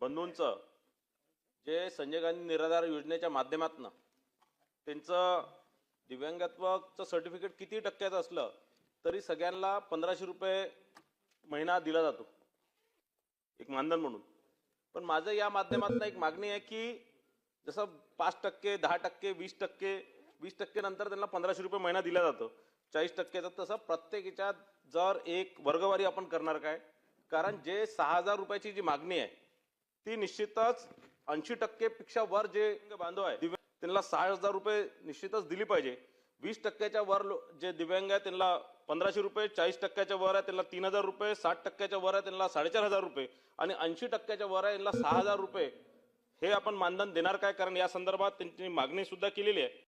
बंधूंचं जे संजय गांधी निराधार योजनेच्या माध्यमातून त्यांचं दिव्यांगत्वाचं सर्टिफिकेट किती टक्क्याचं असलं तरी सगळ्यांना पंधराशे रुपये महिना दिला जातो. एक मानधन म्हणून. पण माझं या माध्यमातून एक मागणी आहे की जसं पाच टक्के दहा टक्के वीस टक्के वीस टक्के नंतर त्यांना पंधराशे रुपये महिना दिला जातो. चाळीस टक्क्याचं तसं प्रत्येकीच्या जर एक वर्गवारी आपण करणार काय? कारण जे सहा हजार रुपयाची जी मागणी आहे ती निश्चितच ऐंशी टक्केपेक्षा वर जे बांधव आहे दिव्य- त्यांना सहा हजार रुपये निश्चितच दिली पाहिजे. वीस टक्क्याच्या वर लो- जे दिव्यांग आहे त्यांना पंधराशे रुपये चाळीस टक्क्याच्या वर आहे त्यांना तीन हजार रुपये साठ टक्क्याच्या वर आहे त्यांना साडेचार हजार रुपये आणि ऐंशी टक्क्याच्या वर आहे त्यांना सहा हजार रुपये. हे आपण मानधन देणार काय? कारण या संदर्भात त्यांची मागणी सुद्धा केलेली आहे.